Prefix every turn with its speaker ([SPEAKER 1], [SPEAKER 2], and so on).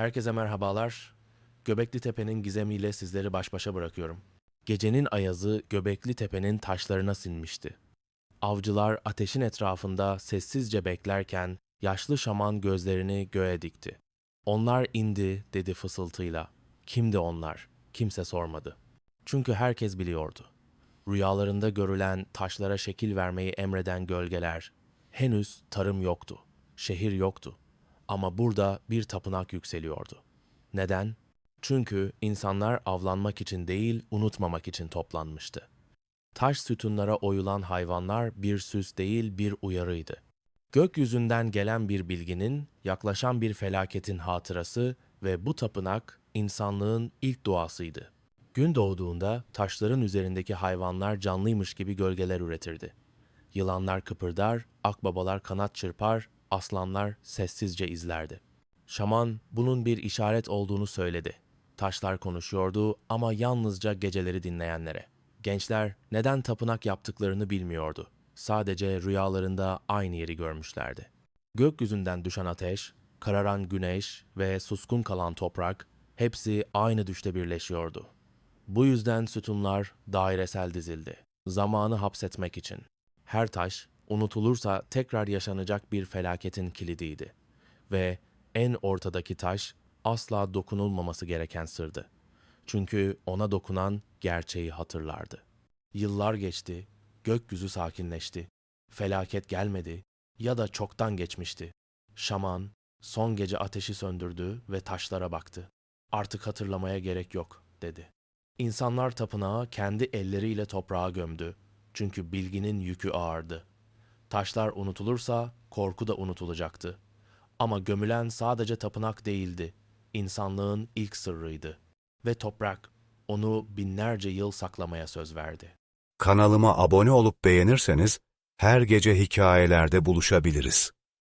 [SPEAKER 1] Herkese merhabalar. Göbekli Tepe'nin gizemiyle sizleri baş başa bırakıyorum. Gecenin ayazı Göbekli Tepe'nin taşlarına sinmişti. Avcılar ateşin etrafında sessizce beklerken yaşlı şaman gözlerini göğe dikti. Onlar indi dedi fısıltıyla. Kimdi onlar? Kimse sormadı. Çünkü herkes biliyordu. Rüyalarında görülen taşlara şekil vermeyi emreden gölgeler, henüz tarım yoktu, şehir yoktu. Ama burada bir tapınak yükseliyordu. Neden? Çünkü insanlar avlanmak için değil, unutmamak için toplanmıştı. Taş sütunlara oyulan hayvanlar bir süs değil, bir uyarıydı. Gökyüzünden gelen bir bilginin, yaklaşan bir felaketin hatırası ve bu tapınak insanlığın ilk duasıydı. Gün doğduğunda taşların üzerindeki hayvanlar canlıymış gibi gölgeler üretirdi. Yılanlar kıpırdar, akbabalar kanat çırpar, aslanlar sessizce izlerdi. Şaman bunun bir işaret olduğunu söyledi. Taşlar konuşuyordu ama yalnızca geceleri dinleyenlere. Gençler neden tapınak yaptıklarını bilmiyordu. Sadece rüyalarında aynı yeri görmüşlerdi. Gökyüzünden düşen ateş, kararan güneş ve suskun kalan toprak hepsi aynı düşte birleşiyordu. Bu yüzden sütunlar dairesel dizildi. Zamanı hapsetmek için. Her taş unutulursa tekrar yaşanacak bir felaketin kilidiydi. Ve en ortadaki taş asla dokunulmaması gereken sırdı. Çünkü ona dokunan gerçeği hatırlardı. Yıllar geçti, gökyüzü sakinleşti. Felaket gelmedi ya da çoktan geçmişti. Şaman son gece ateşi söndürdü ve taşlara baktı. Artık hatırlamaya gerek yok, dedi. İnsanlar tapınağı kendi elleriyle toprağa gömdü. Çünkü bilginin yükü ağırdı. Taşlar unutulursa korku da unutulacaktı. Ama gömülen sadece tapınak değildi. İnsanlığın ilk sırrıydı. Ve toprak onu binlerce yıl saklamaya söz verdi.
[SPEAKER 2] Kanalıma abone olup beğenirseniz her gece hikayelerde buluşabiliriz.